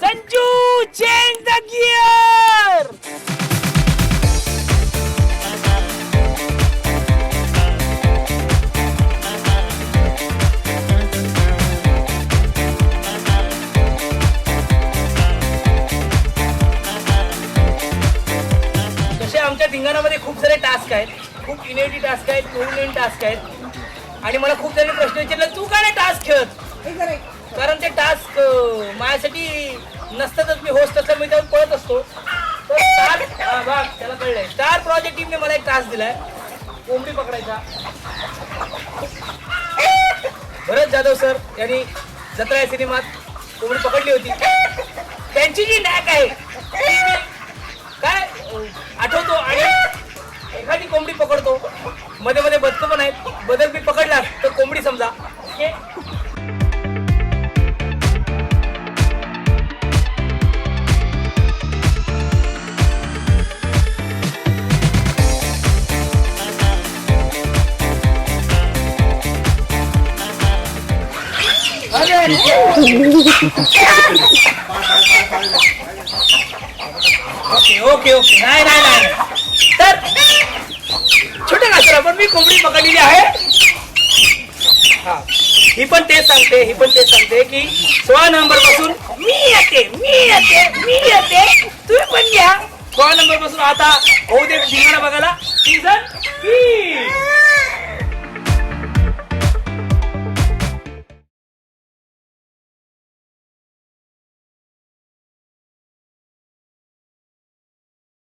Sanju change the gear तसे आमच्या धिंगाणामध्ये खूप सारे टास्क आहेत. खूप इनोव्हेटिव्ह टास्क आहेत नवीन टास्क आहेत. आणि मला खूप सारे प्रश्न विचारले तू काय नाही टास्क खेळत? कारण ते टास्क माझ्यासाठी नसतातच मी होस्ट असल्यामुळे मी त्यावर पळत असतो. तर स्टार हा, बघ त्याला कळलंय. स्टार प्रोजेक्ट टीमने मला एक टास्क दिलाय. कोंबडी पकडायचा. भरत जाधव सर यांनी जत्रा या सिनेमात कोंबडी पकडली होती. त्यांची जी नॅक आहे ती मी काय अं, आठवतो आणि एखादी कोंबडी पकडतो. मध्ये मध्ये बदक पण आहेत. बदल मी पकडला तर कोंबडी समजा. ओके? Okay okay okay. नाही नाही नाही. तर छोट्या कासरा पण मी कोंबडी पकडलेली आहे. हा. ही पण तेच सांगते ही पण तेच सांगते की सोळा नंबरपासून मी येते मी येते मी येते. तुम्ही पण घ्या. सोळा नंबरपासून आता होऊ दे धिंगाणा बघायला. सीझन